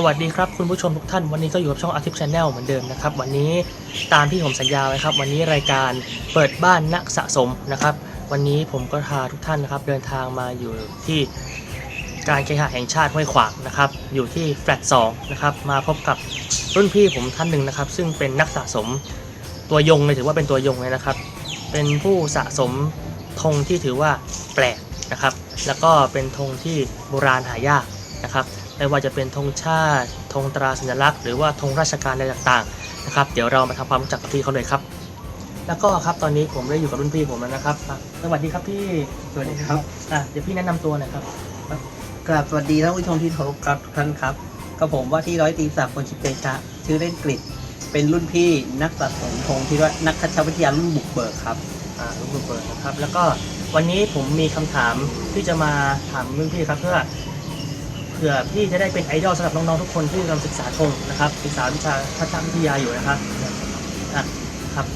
สวัสดีครับคุณผู้ชมทุกท่านวันนี้ก็อยู่กับช่องอาทิตย์ชาแนลเหมือนเดิมนะครับวันนี้ตามที่ผมสัญญาไว้ครับ วันนี้รายการเปิดบ้านนักสะสมนะครับ วันนี้ผมก็พาทุกท่านนะครับ เดินทางมาอยู่ที่การเคหะแห่งชาติห้วยขวางนะครับ อยู่ที่แฟลตสองนะครับมาพบกับรุ่นพี่ผมท่านหนึ่งนะครับ ซึ่งเป็นนักสะสมตัวยงเลยถือว่าเป็นตัวยงเลยนะครับ เป็นผู้สะสมธงที่ถือว่าแปลกนะครับ แล้วก็เป็นธงที่โบราณหายากนะครับ ไม่ว่าจะเป็นธงชาติธงตราสัญลักษณ์ หรือว่าธงราชการอะไรต่างๆนะครับ เดี๋ยวเรามาทำความรู้จักกับพี่เขาเลยครับ แล้วก็ครับตอนนี้ผมได้อยู่กับรุ่นพี่ผมแล้วนะครับอะสวัสดีครับพี่สวัสดีครับ อะเดี๋ยวพี่แนะนำตัวหน่อยครับ กราบสวัสดีท่านผู้ชมที่เคารพครับทุกท่านครับกับผมว่าที่ร้อยตรีศักดิ์คนชิเตชะชื่อเล่นกฤษเป็นรุ่นพี่นักสะสมธงที่ว่านักคัชวิทยารุ่นบุกเบิกครับ อ่ารุ่นบุกเบิกนะครับ แล้วก็วันนี้ผมมีคำถามที่จะมาถามรุ่นพี่ครับเพื่อ เผื่อพี่จะได้เป็นไอดอลสำหรับน้องๆทุกคนที่กำลังศึกษาธงนะครับศึกษาวิชาทัศนวิทยาอยู่นะครับอะครับ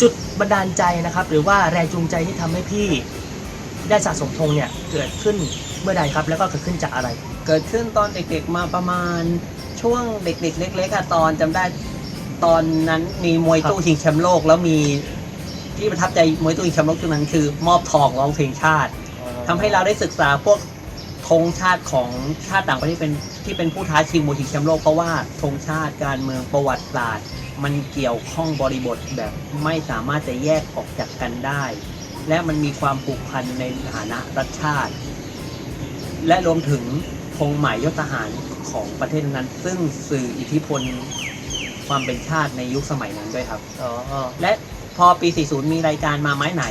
จุดบันดาลใจนะครับ หรือว่าแรงจูงใจที่ทำให้พี่ได้สะสมธงเนี่ยเกิดขึ้นเมื่อใดครับ แล้วก็เกิดขึ้นจากอะไร เกิดขึ้นตอนเด็กๆมาประมาณช่วงเด็ก ๆ เล็กๆอะตอนจำได้ตอนนั้นมีมวยตู้ชิงแชมป์โลกแล้วมีที่ประทับใจมวยตู้ชิงแชมป์โลกช่วงนั้นคือ มอบทองร้องเพลงชาติทำให้เราได้ศึกษาพวก ธงชาติของชาติต่างประเทศเป็นที่เป็นผู้ท้าชิงมวยชิงแชมป์โลกเพราะว่าธงชาติการเมืองประวัติศาสตร์ มันเกี่ยวข้องบริบทแบบไม่สามารถจะแยกออกจากกันได้ และมันมีความผูกพันในฐานะรัฐชาติ และรวมถึงธงหมายยศทหารของประเทศนั้น ซึ่งสื่ออิทธิพลความเป็นชาติในยุคสมัยนั้นด้วยครับ อ๋ออ๋อและพอปี 40 มีรายการมาไม้ไหน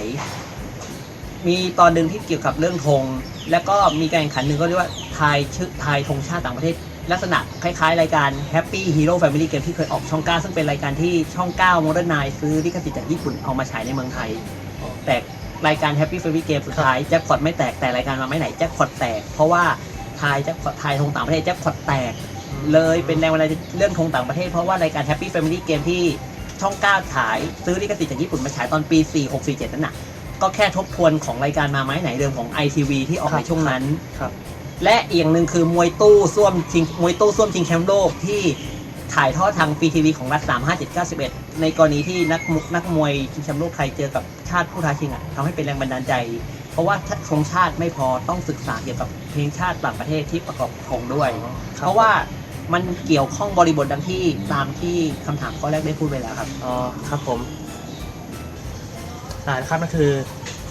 มีตอนหนึ่งที่เกี่ยวกับเรื่องธง แล้วก็มีการแข่งขันหนึ่งก็เรียกว่าทายชื่อทายธงชาติต่างประเทศ ลักษณะคล้ายๆ รายการ Happy Hero Family Game ที่เคยออกช่อง 9 ซึ่งเป็นรายการที่ช่อง 9 Modern Night ซื้อลิขสิทธิ์จากญี่ปุ่นเอามาฉายในเมืองไทย แต่รายการ Happy Family Game สุดท้ายแจ็คพอตไม่แตกแต่รายการมาไม่ไหนแจ็คพอตแตก เพราะว่าทายแจ็คพอตทายธงต่างประเทศแจ็คพอตแตก เลยเป็นแรงบันดาลใจเรื่องธงต่างประเทศเพราะว่ารายการ Happy Family Game ที่ช่อง 9 ฉายซื้อลิขสิทธิ์จากญี่ปุ่นมาฉายตอนปี 4647 นั่นน่ะ ก็แค่ทบทวนของรายการมาไม้ไหนเดิมของ ITV ที่ออกในช่วงนั้น ครับ และอีกอย่างหนึ่งคือมวยตู้ส้วมชิงมวยตู้ส้วมชิงแชมป์โลกที่ถ่ายทอดทางฟรีทีวีของรัฐ3 5 7 9 11ในกรณีที่นักมุกนักมวยชิงแชมป์โลกไทยเจอกับชาติผู้ท้าชิงอะทำให้เป็นแรงบันดาลใจ เพราะว่าถ้าธงชาติไม่พอต้องศึกษาเกี่ยวกับเพลงชาติต่างประเทศที่ประกอบธงด้วยคบเพราะว่ามันเกี่ยวข้องบริบทดังที่ตามที่คำถามข้อแรกได้พูดไปแล้วครับ อ๋อ ครับผม อ่านะครับนั่นคือ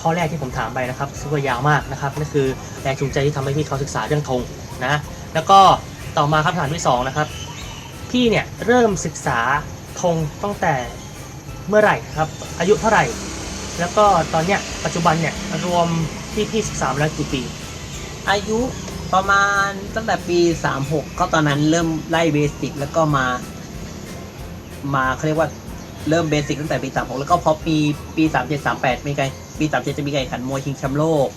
ข้อแรกที่ผมถามไปนะครับซึ่งว่ายาวมากนะครับนั่นคือแรงจูงใจที่ทำให้พี่เขาศึกษาเรื่องธงนะแล้วก็ต่อมาคำถามที่สองนะครับพี่เนี่ยเริ่มศึกษาธงตั้งแต่เมื่อไหร่ครับอายุเท่าไหร่ แล้วก็ตอนเนี้ยปัจจุบันเนี่ยรวมที่พี่ศึกษามาแล้วกี่ปี อายุประมาณตั้งแต่ปี 36 ก็ตอนนั้นเริ่มไล่เบสิกแล้วก็มา มาเขาเรียกว่า เริ่มเบสิกตั้งแต่ปี 36 แล้วก็พอปีปี 37 38 มีการปี 37 จะมีการแข่งขันมวยชิงแชมป์โลก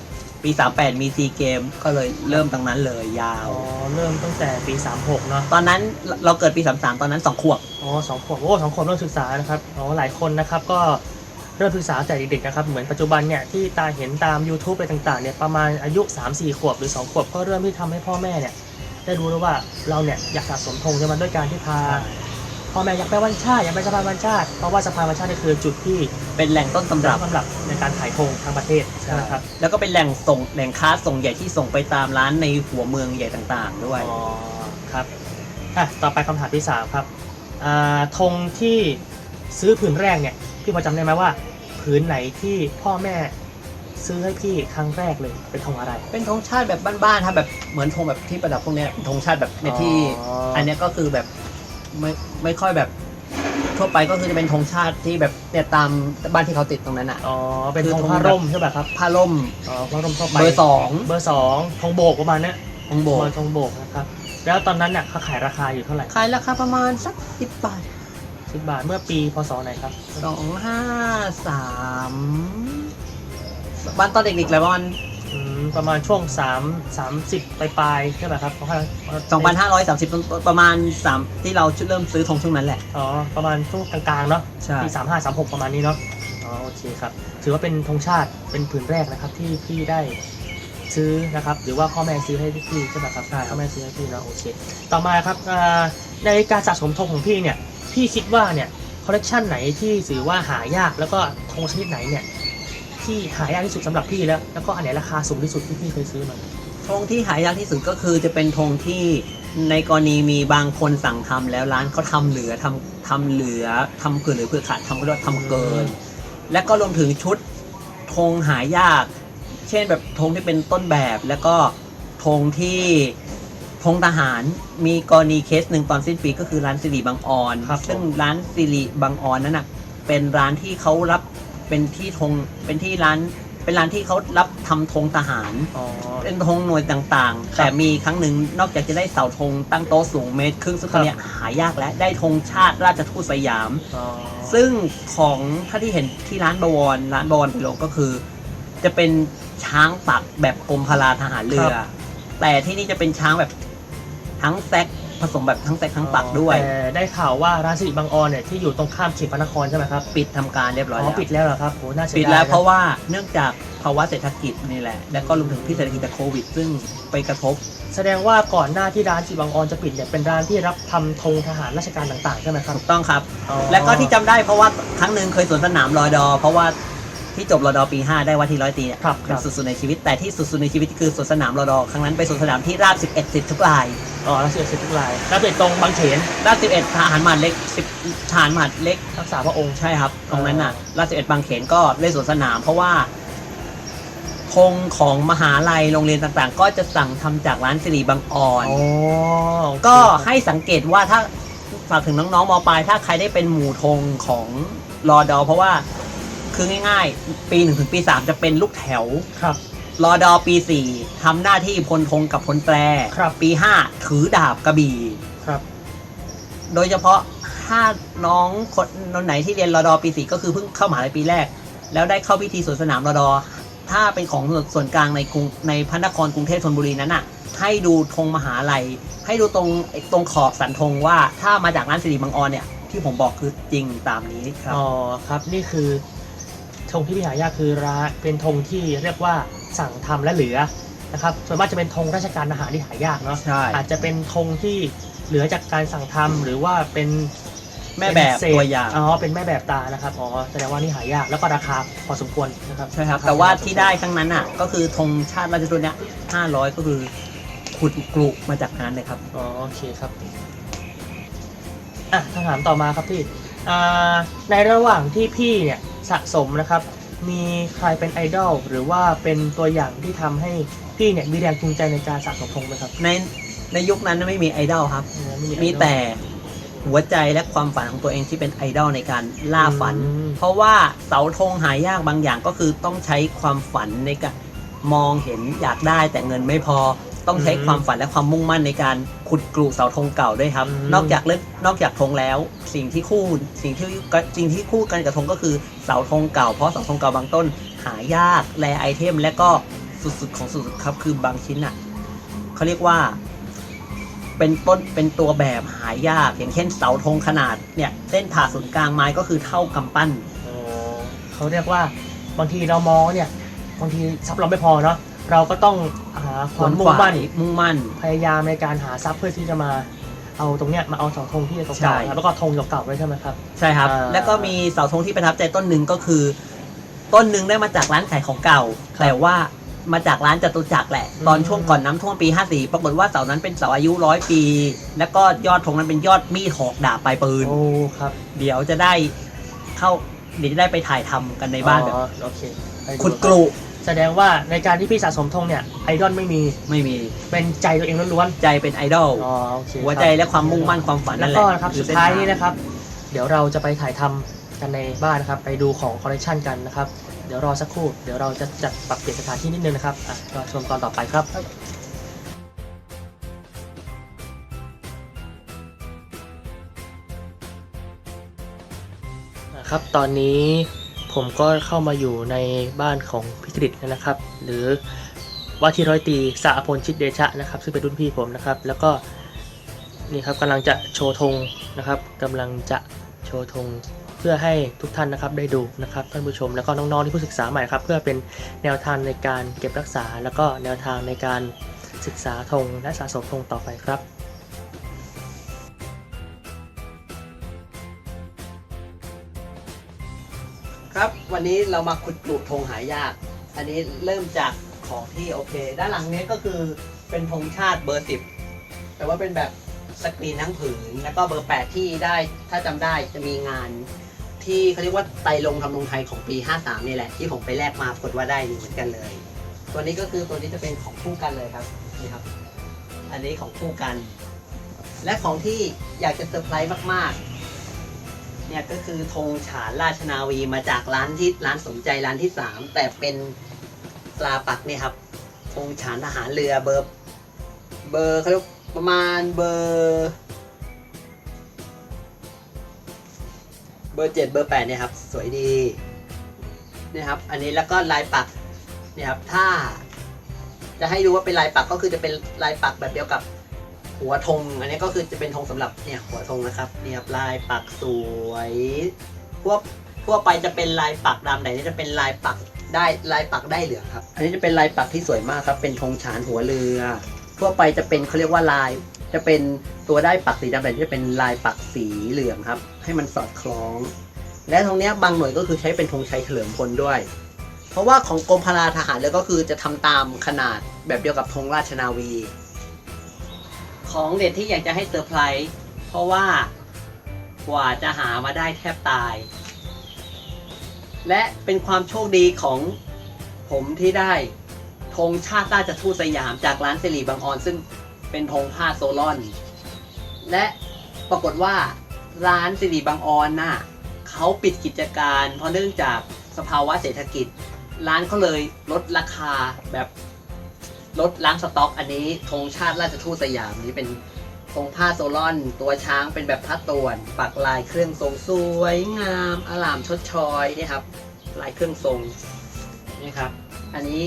ปี 38 มีซีเกมก็เลยเริ่มตั้งนั้นเลยยาว อ๋อเริ่มตั้งแต่ปี 36 เนาะตอนนั้นเราเกิดปี 33 ตอนนั้น 2 ขวบ อ๋อสองขวบโอ้สองขวบเริ่มศึกษานะครับอ๋อหลายคนนะครับก็เริ่มศึกษาตั้งแต่เด็กๆนะครับเหมือนปัจจุบันเนี่ยที่ตาเห็นตาม YouTube อะไรต่างๆเนี่ยประมาณอายุ 3-4 ขวบหรือ 2 ขวบก็เริ่มที่ทำให้พ่อแม่เนี่ยได้รู้แล้วว่าเราเนี่ยอยากสะสมธงใช่ไหมด้วยการที่พา พ่อแม่อยากไปวันชาติอยากไปสะพานวันชาติเพราะว่าสะพานวันชาตินี่คือจุดที่เป็นแหล่งต้นตำสำรับสำหรับในการขายธงทางประเทศใช่ไหมครับ แล้วก็เป็นแหล่งส่งแหล่งค้าส่งใหญ่ที่ส่งไปตามร้านในหัวเมืองใหญ่ต่างๆ ด้วย อ๋อครับอะต่อไปคำถามที่สามครับอ่าธงที่ซื้อผืนแรกเนี่ยพี่พอจำได้ไหมว่าผืนไหนที่พ่อแม่ซื้อให้พี่ครั้งแรกเลยเป็นธงอะไร เป็นธงชาติแบบบ้านๆครับแบบเหมือนธงแบบที่ประดับพวกเนี้ยธงชาติแบบในที่ อ๋ออั อันเนี้ยก็คือแบบ ไม่ไม่ค่อยแบบทั่วไปก็คือจะเป็นธงชาติที่แบบเนี่ยตามบ้านที่เขาติดตรงนั้นอะ อ๋อ เป็นคือธงธงผ้าร่มใช่ไหมครับ ผ้าล่ม อ๋อ ผ้าร่มทั่วไป เบอร์สองเบอร์สองธงโบกประมาณเนี้ยธงโบปกระมาณธงโบกนะครับ แล้วตอนนั้นเนี่ยเขาขายราคาอยู่เท่าไหร่ ขายราคาประมาณสักสิบบาทสิบบาท เมื่อปีพศไหนครับสองห้าสามบ้านตอนเด็กๆแล้วประมาณอืม ประมาณช่วงสามสามสิบปลายๆใช่ไหมครับเพราะว่าสองพันห้าร้อยสามสิบประมาณสามที่เราเริ่มซื้อธงช่วงนั้นแหละ อ๋อ ประมาณช่วงกลางๆเนาะใช่ปีสามห้าสามหกประมาณนี้เนาะ อ๋อ โอเคครับ ถือว่าเป็นธงชาติเป็นผืนแรกนะครับที่พี่ได้ซื้อนะครับ หรือว่าพ่อแม่ซื้อให้พี่ใช่ไหมครับใช่ครับพ่อแม่ซื้อให้พี่เนาะ โอเค ต่อมาครับอ่าในการสะสมธงของพี่เนี่ย พี่คิดว่าเนี่ยคอลเลกชันไหนที่ถือว่าหายากแล้วก็ธงชนิดไหนเนี่ย ที่หายากที่สุดสำหรับพี่แล้ว แล้วก็อันไหนราคาสูงที่สุดที่พี่เคยซื้อมาธงที่หายากที่สุดก็คือจะเป็นธงที่ในกรณีมีบางคนสั่งทำแล้วร้านเขาทำเหลือทำทำเหลือทำเกินหรือเพื่อขาดทำก็เรียกว่าทำเกิน และก็รวมถึงชุดธงหายาก เช่นแบบธงที่เป็นต้นแบบแล้วก็ธงที่ธงทหารมีกรณีเคสหนึ่งตอนสิ้นปีก็คือร้านสิริบางออนครับผมซึ่งร้านสิริบางออนนั้นน่ะเป็นร้านที่เขารับ เป็นที่ธงเป็นที่ร้าน เป็นร้านที่เขารับทำธงทหาร อ๋อ เป็นธงหน่วยต่างๆ แต่มีครั้งหนึ่งนอกจากจะได้เสาธงตั้งโต๊ะสูงเมตรครึ่งซึ่งตอนเนี้ยหายากและได้ธงชาติราชทูตสยาม อ๋อ ซึ่งของถ้าที่เห็นที่ร้านบวรร้านบวรไปลงก็คือ จะเป็นช้างปักแบบกรมพลาทหารเรือ แต่ที่นี่จะเป็นช้างแบบทั้งแซก ผสมแบบทั้งแซกทั้งปักด้วย แต่ได้ข่าวว่าร้านสิริบางออนเนี่ยที่อยู่ตรงข้ามเขตพระนครใช่ไหมครับปิดทำการเรียบร้อยอ๋อแล้วปิดแล้วเหรอครับโหน่าเสียดายปิดแล้วนเพราะว่าเนื่องจากภาวะเศรษฐกิจนี่แหละ และก็รวมถึงที่เศรษฐกิจจากโควิด ซึ่งไปกระทบ แสดงว่าก่อนหน้าที่ร้านสิริบางออนจะปิดเนี่ยเป็นร้านที่รับทำธงทหารราชการต่างๆใช่ไหมครับถูกต้องครับ อ๋อและก็ที่จำได้เพราะว่าครั้งหนึ่งเคยสวนสนามรอดอ เพราะว่า ที่จบรอดอปี 5 ได้ว่าที่ร้อยตีเนี่ยครับคเป็นรับ สุดๆในชีวิตแต่ที่สุดๆในชีวิตคือสวนสนามรอดอครั้งนั้นไปสวนสนามที่ราบ 11สิบทุกลายอ๋อร้านสิริทุกลายแล้วเป็นตรงบางเขนราบ 11ทหารหมัดเล็ก10ทหารหมัดเล็ก รักษาพระองค์ ใช่ครับ ตรงนั้นน่ะราช11บางเขนก็เล่นสวนสนาม เพราะว่าธงของมหาลัยโรงเรียนต่างๆ ก็จะสั่งทำจากร้านสิริบางอ่อนอ๋อโอเคก็ให้สังเกตว่าถ้าฝากถึงน้องๆมปลายถ้าใครได้เป็นหมู่ธงของรอดอ เพราะว่า คือง่าย ๆ ปีหนึ่งถึงปีสามจะเป็นลูกแถวครับ รอดอปีสี่ทำหน้าที่พลธงกับพลแตรครับ ปีห้าถือดาบกระบี่ ครับ โดยเฉพาะถ้าน้องคนไหนที่เรียนรอดอปีสี่ก็คือเพิ่งเข้ามหาลัยปีแรก แล้วได้เข้าพิธีสวนสนามรอดอ ถ้าเป็นของส่วนกลางในกรุงในพระนครกรุงเทพธนบุรีนั้นน่ะ ให้ดูธงมหาลัย ให้ดูตรงไอ้ตรงขอบสันธงว่าถ้ามาจากร้านสิริมังออนเนี่ย ที่ผมบอกคือจริงตามนี้ครับ อ๋อครับนี่คือ ธงที่พี่หายากคือร้านเป็นธงที่เรียกว่าสั่งทำและเหลือนะครับส่วนมากจะเป็นธงราชการทหารที่หายากเนาะใช่อาจจะเป็นธงที่เหลือจากการสั่งทำหรือว่าเป็นแม่แบบเป็นเศษตัวอย่างอ๋อเป็นแม่แบบตานะครับอ๋อแสดงว่านี่หายากแล้วก็ราคาพอสมควรนะครับใช่ครับ แต่ว่าที่ได้ครั้งนั้นอะก็คือธงชาติราชทูตเนี่ยห้าร้อยก็คือขุดกลุมาจากนั้นเลยครับอ๋อโอเคครับอะคำถามต่อมาครับพี่อ่าในระหว่างที่พี่เนี่ย สะสมนะครับ มีใครเป็นไอดอลหรือว่าเป็นตัวอย่างที่ทำให้พี่เนี่ยมีแรงจูงใจในการสะสมธงไหมครับในในยุคนั้นไม่มีไอดอลครับ เออไไอดอล มีแต่หัวใจและความฝันของตัวเองที่เป็นไอดอลในการล่าฝัน อืม เพราะว่าเสาธงหายากบางอย่างก็คือต้องใช้ความฝันในการมองเห็นอยากได้แต่เงินไม่พอ ต้องใช้ความฝันและความมุ่งมั่นในการขุดกลูเสาธงเก่าด้วยครับ นอกจากเรื่องนอกจากธงแล้ว สิ่งที่คู่สิ่งที่สิ่งที่คู่กันกับธงก็คือเสาธงเก่าเพราะเสาธงเก่าบางต้น หายากแลไอเทม และก็สุดๆของสุดๆครับคือบางชิ้นอะเขาเรียกว่า เป็นต้นเป็นตัวแบบหายาก อย่างเช่นเสาธงขนาดเนี่ยเส้นผ่าศูนย์กลางไม้ก็คือเท่ากำปั้นอ๋อเขาเรียกว่าบางทีเรามองเนี่ยบางทีทรัพย์เราไม่พอเนาะเราก็ต้อง หาความมุ่งมั่นมุ่งมั่น พยายามในการหาทรัพย์เพื่อที่จะมาเอาตรงเนี้ยมาเอาเสาธงที่ใช่เก่าๆครับแล้วก็ธงเก่าๆด้วยใช่ไหมครับ ใช่ครับอ่าแล้วก็มีเสาธงที่ประทับใจต้นหนึ่งก็คือ ต้นหนึ่งได้มาจากร้านขายของเก่า แต่ว่ามาจากร้านจตุจักรแหละ ตอนช่วงก่อนน้ำท่วมปี 54 ปรากฏว่าเสานั้นเป็นเสาอายุร้อยปี แล้วก็ยอดธงนั้นเป็นยอดมีดหอกดาบปลายปืนโอ้ครับ เดี๋ยวจะได้เข้าเดี๋ยวจะได้ไปถ่ายทำกันในบ้านแบบอ๋อโอเคไปขุดกลุ แสดงว่าในการที่พี่สะสมธงเนี่ยไอดอลไม่มีไม่มีเป็นใจตัวเองล้วนใจเป็นไดอลๆอ๋อโอเคหัวใจและความมุ่งมั่นความฝันแล้นั่วนแหละก็นะครับคือสุดท้ายนี้เส้ทงนะครับ เดี๋ยวเราจะไปถ่ายทำกันในบ้านนะครับ ไปดูของคอลเลคชันกันนะครับ เดี๋ยวรอสักครู่ เดี๋ยวเราจะจัดปรับเปลี่ยนสถานที่นิดนึงนะครับอะรอชมตอนต่อไปครับ นะครับตอนนี้ ผมก็เข้ามาอยู่ในบ้านของพิกฤตนะครับ หรือว่าที่ร้อยตีสาพลชิดเดชะนะครับ ซึ่งเป็นรุ่นพี่ผมนะครับ แล้วก็นี่ครับกำลังจะโชว์ธงนะครับกำลังจะโชว์ธงเพื่อให้ทุกท่านนะครับได้ดูนะครับท่านผู้ชมแล้วก็น้องๆที่ผู้ศึกษาใหม่ครับ เพื่อเป็นแนวทางในการเก็บรักษา แล้วก็แนวทางในการศึกษาธงและสะสมธงต่อไปครับ วันนี้เรามาขุดปลูกธงหายาก อันนี้เริ่มจากของที่โอเค ด้านหลังเนี้ยก็คือเป็นธงชาติเบอร์สิบแต่ว่าเป็นแบบสกรีนทั้งผืน แล้วก็เบอร์แปดที่ได้ถ้าจำได้จะมีงาน ที่เขาเรียกว่าไตลงทำลงไทยของปี 53 นี่แหละ ที่ผมไปแลกมาปรากฏว่าได้เหมือนกันเลย ตัวนี้ก็คือตัวนี้จะเป็นของคู่กันเลยครับนี่ครับ อันนี้ของคู่กัน และของที่อยากจะเซอร์ไพรส์มากๆ เนี่ยก็คือธงฉานราชนาวีมาจากร้านที่ร้านสมใจร้านที่3แต่เป็นปลาปักเนี่ยครับธงฉานทหารเรือเบอร์เบอร์เขาเรียกประมาณเบอร์เบอร์เจ็ดเบอร์แปดเนี่ยครับ สวยดีเนี่ยครับ อันนี้แล้วก็ลายปักเนี่ยครับ ถ้า จะให้ดูว่าเป็นลายปักก็คือจะเป็นลายปักแบบเดียวกับ หัวธงอันนี้ก็คือจะเป็นธงสำหรับเนี่ยหัวธงนะครับเนี่ยลายปักสวยพวกทั่วไปจะเป็นลายปักดำแต่นนี้จะเป็นลายปักได้ลายปักได้เหลืองครับ อันนี้จะเป็นลายปักที่สวยมากครับ เป็นธงฉานหัวเรือ ทั่วไปจะเป็นเขาเรียกว่าลาย จะเป็นตัวได้ปักสีดำแต่นี่จะเป็นลายปักสีเหลืองครับ ให้มันสอดคล้อง และตรงนี้บางหน่วยก็คือใช้เป็นธงชัยเฉลิมพลด้วย เพราะว่าของกรมพลาทหารเรือก็คือจะทำตามขนาดแบบเดียวกับธงราชนาวี ของเด็ดที่อยากจะให้เซอร์ไพรส์เพราะว่ากว่าจะหามาได้แทบตาย และเป็นความโชคดีของผมที่ได้ธงชาติราชทูตสยามจากร้านสิริบางออนซึ่งเป็นธงผ้าโซลอน และปรากฏว่าร้านสิริบางออนน่ะเขาปิดกิจการ เพราะเนื่องจากสภาวะเศรษฐกิจ ร้านเขาเลยลดราคาแบบ ลดล้างสต็อกอันนี้ธงชาติราชทูตสยามนี้เป็นธงผ้าโซลอน ตัวช้างเป็นแบบผ้าตวน ปักลายเครื่องทรงสวยงามอลามชดชอยนี่ครับ ลายเครื่องทรงนี่ครับ อันนี้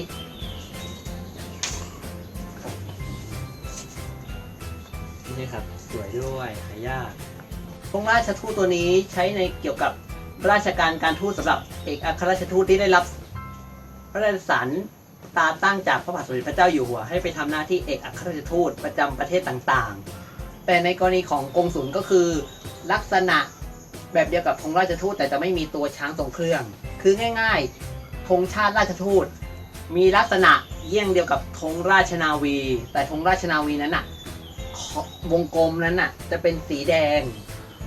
นี่ครับสวยด้วยหายากธงราชทูตตัวนี้ใช้ในเกี่ยวกับราชการการทูตสำหรับเอกอัครราชทูตที่ได้รับพระราชสาร ตาตั้งจากพระบาทสมเด็จพระเจ้าอยู่หัวให้ไปทำหน้าที่เอกอัครราชทูตประจำประเทศต่างๆ แต่ในกรณีของกงสุลก็คือ ลักษณะแบบเดียวกับธงราชทูตแต่จะไม่มีตัวช้างทรงเครื่อง คือง่ายๆธงชาติราชทูต มีลักษณะเยี่ยงเดียวกับธงราชนาวี แต่ธงราชนาวีนั้นน่ะวงกลมนั้นน่ะจะเป็นสีแดง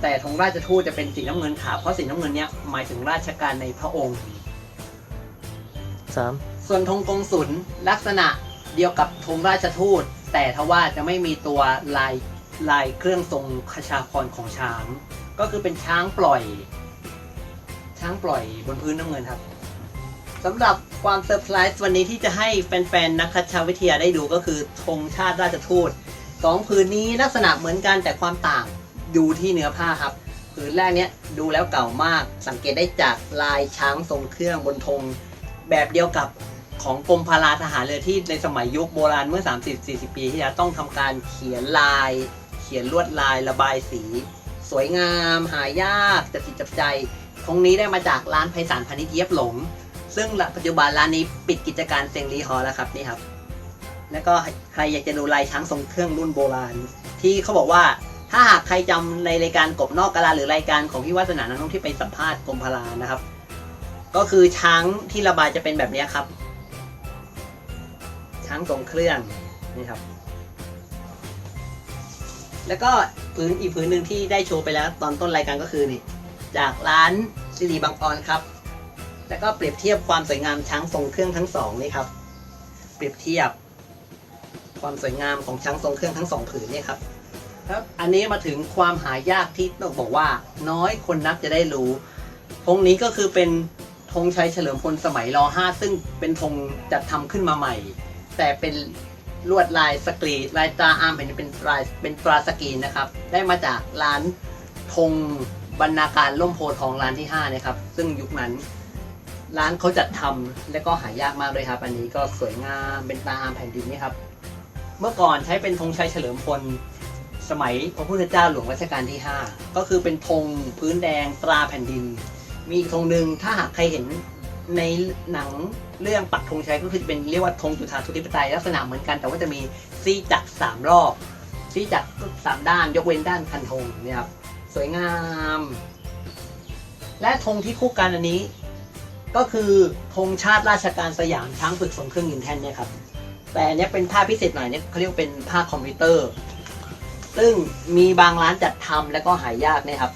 แต่ธงราชทูตจะเป็นสีน้ำเงินขาวเพราะสีน้ำเงินเนี้ยหมายถึงราชการในพระองค์ 3 ส่วนธงกงสุลลักษณะเดียวกับธงราชทูต แต่ทว่าจะไม่มีตัวลายลายเครื่องทรงคชาพรของช้าง ก็คือเป็นช้างปล่อย ช้างปล่อยบนพื้นน้ำเงินครับสำหรับความเซอร์ไพรส์วันนี้ที่จะให้แฟนๆนักคชาวิทยาได้ดูก็คือธงชาติราชทูตสองผืนนี้ลักษณะเหมือนกันแต่ความต่างดูที่เนื้อผ้าครับผืนแรกเนี้ยดูแล้วเก่ามาก สังเกตได้จากลายช้างทรงเครื่องบนธงแบบเดียวกับ ของกรมพลาทหารเรือที่ในสมัยยุคโบราณเมื่อ 30-40 ปีที่แล้วต้องทำการเขียนลาย เขียนลวดลายระบายสี สวยงาม หายากจับจิตจับใจตรงนี้ได้มาจากร้านไพศาลพาณิชย์เย็บหลง ซึ่งปัจจุบันร้านนี้ปิดกิจการเซียงรีฮอลแล้วครับนี่ครับ แล้วก็ใครอยากจะดูลายช้างทรงเครื่องรุ่นโบราณ ที่เขาบอกว่าถ้าหากใครจำในรายการกบนอกกาลาหรือรายการของพี่วัฒนานันทที่ไปสัมภาษณ์กรมพลานะครับ ก็คือช้างที่ระบายจะเป็นแบบนี้ครับ ช้างทรงเครื่องนี่ครับ แล้วก็ผืนอีกผืนหนึ่งที่ได้โชว์ไปแล้วตอนต้นรายการก็คือนี่ จากร้านสิริบางออนครับ แล้วก็เปรียบเทียบความสวยงามช้างทรงเครื่องทั้งสองนี่ครับ เปรียบเทียบ ความสวยงามของช้างทรงเครื่องทั้งสองผืนนี่ครับครับอันนี้มาถึงความหายากที่ต้องบอกว่า น้อยคนนักจะได้รู้ธงนี้ก็คือเป็นธงชัยเฉลิมพลสมัยร 5 ซึ่งเป็นธงจัดทำขึ้นมาใหม่ แต่เป็นลวดลายสกรีลายตราอาร์มเป็นเป็นลายเป็นตราสกรีนนะครับ ได้มาจากร้านธงบรรณาการล่มโพธทองร้านที่5นะครับ ซึ่งยุคนั้นร้านเขาจัดทำและก็หายากมากเลยครับ อันนี้ก็สวยงามเป็นตราอาร์มแผ่นดินนี่ครับ เมื่อก่อนใช้เป็นธงชัยเฉลิมพลสมัยพระพุทธเจ้าหลวงรัชกาลที่ 5 ก็คือเป็นธงพื้นแดงตราแผ่นดิน มีธงหนึ่งถ้าหากใครเห็น ในหนังเรื่องปักธงชัยก็คือจะเป็นเรียกว่าธงจุฑาทุติปไตยลักษณะเหมือนกัน แต่ว่าจะมีซีจักรสามรอบซีจักรสามด้านยกเว้นด้านคันธงเนี่ยครับสวยงาม และธงที่คู่กันอันนี้ ก็คือธงชาติราชการสยามช้างฝึกสมเครื่องยินแท่นเนี่ยครับแต่อันเนี้ยเป็นผ้าพพิเศษหน่อยเนี่ยเขาเรียกว่าเป็นผ้าคอมพิวเตอร์ ซึ่งมีบางร้านจัดทำแล้วก็หายากเนี่ยครับ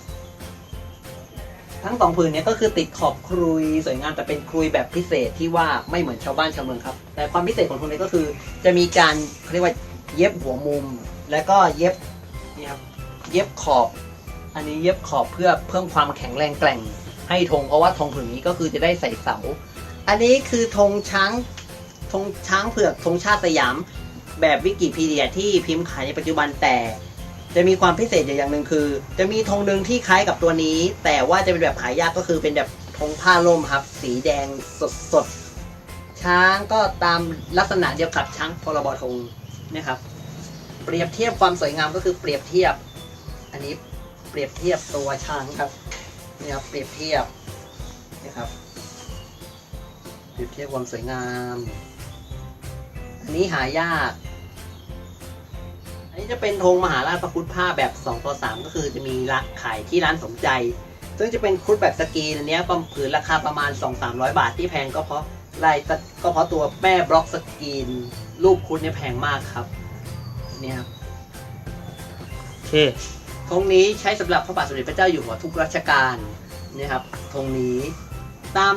ทั้งสองผืนเนี้ก็คือติดขอบครุยสวยงามแต่เป็นครุยแบบพิเศษที่ว่าไม่เหมือนชาวบ้านชาวเมืองครับ แต่ความพิเศษของธงนี้ก็คือ จะมีการเขาเรียกว่าเย็บหัวมุม แล้วก็เย็บนี่ครับเย็บขอบ อันนี้เย็บขอบเพื่อเพิ่มความแข็งแรงแกร่งให้ธงเพราะว่าธงผืนนี้ก็คือจะได้ใส่เสา อันนี้คือธงช้างธงช้างเผือกธงชาติสยาม แบบวิกิพีเดียที่พิมพ์ขายในปัจจุบันแต่ จะมีความพิเศษอย่างหนึ่งคือ จะมีธงหนึ่งที่คล้ายกับตัวนี้ แต่ว่าจะเป็นแบบหายากก็คือเป็นแบบธงผ้าล่มครับ สีแดงสดสดช้างก็ตามลักษณะเดียวกับช้างพรบธงนะครับ เปรียบเทียบความสวยงามก็คือเปรียบเทียบ อันนี้เปรียบเทียบตัวช้างครับนี่ครับเปรียบเทียบนะครับ เปรียบเทียบความสวยงาม อันนี้หายาก อันนี้จะเป็นธงมหาราชพระครุฑผ้าแบบ 2 ต่อ 3 ก็คือจะมีรักขายที่ร้านสมใจ ซึ่งจะเป็นครุฑแบบสกรีนอันเนี้ยก็ผืนราคาประมาณ 2-300 บาทที่แพงก็เพราะลายตะก็เพราะตัวแม่บล็อกสกรีน รูปครุฑเนี่ยแพงมากครับเนี่ยครับโอเคธงนี้ใช้สำหรับพระบาทสมเด็จพระเจ้าอยู่หัวทุกรัชกาลนี่ครับธงนี้ตาม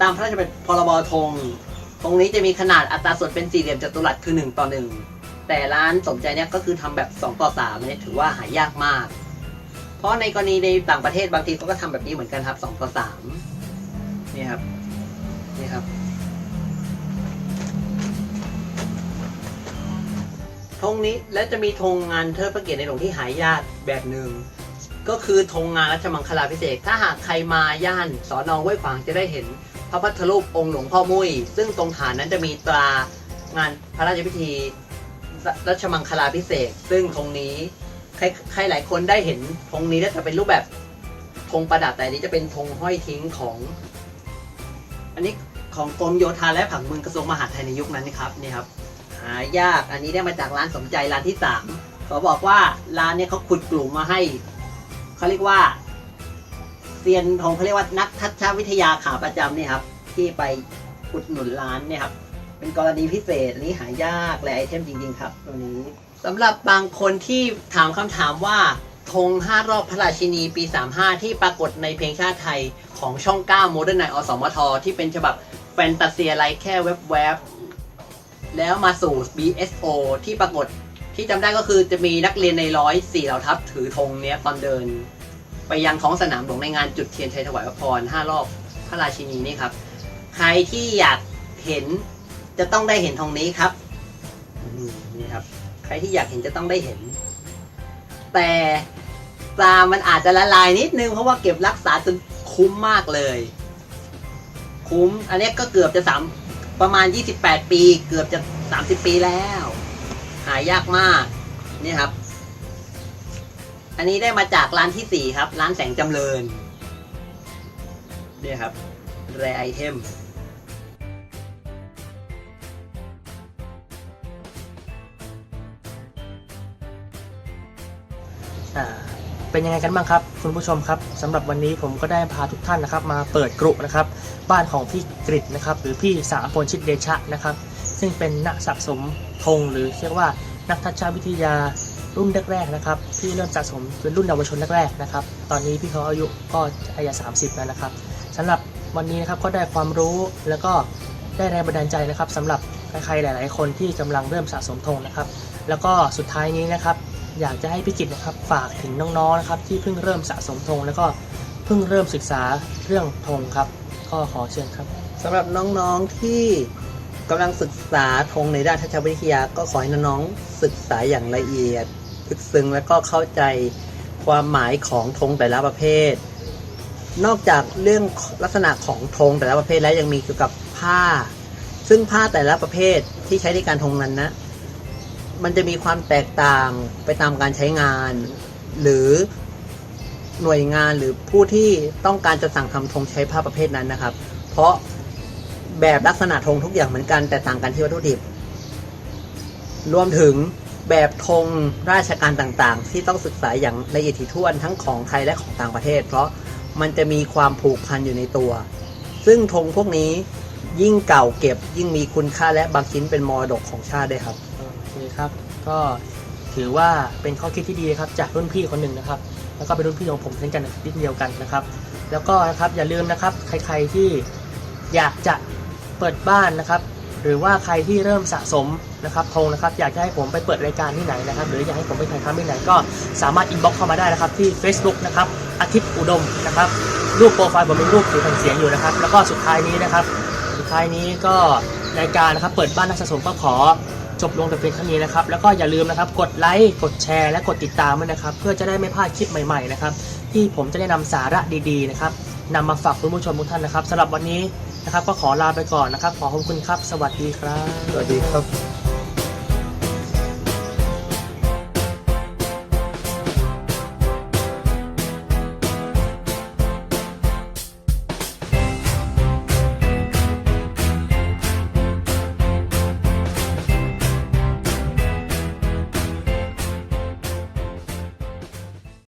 ตามพระราชบัญญัติพรบธงธงนี้จะมีขนาดอัตราส่วนเป็นสี่เหลี่ยมจัตุรัสคือ1ต่อ1 แต่ร้านสมใจเนี่ยก็คือทำแบบ2ต่อ3เนี่ยถือว่าหายากมาก เพราะในกรณีในต่างประเทศบางทีเขาก็ทำแบบนี้เหมือนกันครับ2ต่อ3นี่ครับนี่ครับธงนี้และจะมีธงงานเทิดพระเกียรติในหลวงที่หายากแบบหนึ่งก็คือธงงานรัชมังคลาพิเศษถ้าหากใครมาย่านสอนองห้วยขวางจะได้เห็นพระพุทธรูปองค์หลวงพ่อมุ้ยซึ่งตรงฐานนั้นจะมีตรางานพระราชพิธี รัชมังคลาพิเศษ ซึ่งธงนี้ใครหลายคนได้เห็นธงนี้แล้วจะเป็นรูปแบบธงประดับแต่นี้จะเป็นธงห้อยทิ้งของ อันนี้ของกรมโยธาและผังเมืองกระทรวงมหาดไทยในยุคนั้นนะครับนี่ครับหายากอันนี้ได้มาจากร้านสมใจร้านที่สามเขาบอกว่าร้านเนี้เขาขุดกลุ่มมาให้เขาเรียกว่าเซียนของเขาเรียกว่านักทัศนวิทยาขาประจำนี่ครับ ที่ไปอุดหนุนร้านเนี่ยครับ เป็นกรณีพิเศษนี้หายากและไอเทมจริง ๆ ครับ ตัวนี้สำหรับบางคนที่ถามคำถามว่าธงห้ารอบพระราชินีปี 35 ที่ปรากฏในเพลงชาติไทยของช่อง9โมเดิร์นไนอสมท ที่เป็นฉบับแฟนตาเซียไลท์แค่แวบๆแล้วมาสู่ BSO ที่ปรากฏที่จำได้ก็คือจะมีนักเรียนในร้อยสี่เหล่าทัพถือธงเนี้ยตอนเดิน ไปยังท้องสนามหลวงในงานจุดเทียนชัยถวายพระพรห้ารอบพระราชินีนี่ครับ ใครที่อยากเห็น จะต้องได้เห็นธงนี้ครับนี่ครับ ใครที่อยากเห็นจะต้องได้เห็น แต่ตามันอาจจะละลายนิดนึงเพราะว่าเก็บรักษาจนคุ้มมากเลย คุ้ม อันนี้ก็เกือบจะสามประมาณ 28 ปี เกือบจะ 30 ปีแล้ว หายากมากนี่ครับ อันนี้ได้มาจากร้านที่ 4 ครับ ร้านแสงจำเริญนี่ครับแรไอเทม เป็นยังไงกันบ้างครับ คุณผู้ชมครับสำหรับวันนี้ผมก็ได้พาทุกท่านนะครับ มาเปิดกรุนะครับบ้านของพี่กริตนะครับหรือพี่สาพลชิดเดชะนะครับ ซึ่งเป็นนักสะสมธงหรือเรียกว่านักทัชชาวิทยารุ่นแรกๆนะครับที่เริ่มสะสมเป็นรุ่นเยาวชนแรกๆนะครับตอนนี้พี่เขาอายุก็อายุ30 แล้วนะครับสำหรับวันนี้นะครับก็ได้ความรู้แล้วก็ได้แรงบันดาลใจนะครับสำหรับใครๆหลาย ๆ คนที่กำลังเริ่มสะสมธงนะครับ แล้วก็สุดท้ายนี้นะครับ อยากจะให้พี่กิตนะครับฝากถึงน้องๆนะครับที่เพิ่งเริ่มสะสมธงแล้วก็เพิ่งเริ่มศึกษาเรื่องธงครับก็ขอเชิญครับสำหรับน้องๆที่กำลังศึกษาธงในด้านทัศนวิทยา ก็ขอให้น้องๆศึกษาอย่างละเอียดลึกซึ้งและก็เข้าใจความหมายของธงแต่ละประเภท นอกจากเรื่องลักษณะของธงแต่ละประเภทแล้วยังมีเกี่ยวกับผ้า ซึ่งผ้าแต่ละประเภทที่ใช้ในการธงนั้นนะ มันจะมีความแตกต่างไปตามการใช้งาน หรือหน่วยงานหรือผู้ที่ต้องการจะสั่งทำธงใช้ผ้าประเภทนั้นนะครับ เพราะแบบลักษณะธงทุกอย่างเหมือนกัน แต่ต่างกันที่วัตถุดิบ รวมถึงแบบธงราชการต่างๆ ที่ต้องศึกษาอย่างละเอียดถี่ถ้วนทั้งของไทยและของต่างประเทศ เพราะมันจะมีความผูกพันอยู่ในตัว ซึ่งธงพวกนี้ยิ่งเก่าเก็บยิ่งมีคุณค่าและบางชิ้นเป็นมรดกของชาติด้วยครับ โอเครับ ก็ถือว่าเป็นข้อคิดที่ดีครับจากรุ่นพี่คนหนึ่งนะครับ แล้วก็เป็นรุ่นพี่ของผมเช่นกันนิดเดียวกันนะครับ แล้วก็นะครับอย่าลืมนะครับ ใครๆที่อยากจะเปิดบ้านนะครับ หรือว่าใครที่เริ่มสะสมนะครับธงนะครับ อยากจะให้ผมไปเปิดรายการที่ไหนนะครับ หรืออยากให้ผมไปถ่ายทำที่ไหนก็สามารถอินบ็อกเข้ามาได้นะครับที่ Facebook นะครับอาทิตย์อุดมนะครับรูปโปรไฟล์ผมเป็นรูปถือแผ่นเสียงอยู่นะครับ แล้วก็สุดท้ายนี้นะครับ สุดท้ายนี้ก็รายการนะครับ เปิดบ้านนักสะสมก็ขอ จบลงแต่เพียงเท่านี้นะครับ แล้วก็อย่าลืมนะครับ กดไลค์ กดแชร์ และกดติดตามด้วยนะครับ เพื่อจะได้ไม่พลาดคลิปใหม่ๆนะครับ ที่ผมจะได้นำสาระดีๆนะครับนำมาฝากคุณผู้ชมทุกท่านนะครับสำหรับวันนี้นะครับ ก็ขอลาไปก่อนนะครับ ขอขอบคุณครับ สวัสดีครับ สวัสดีครับ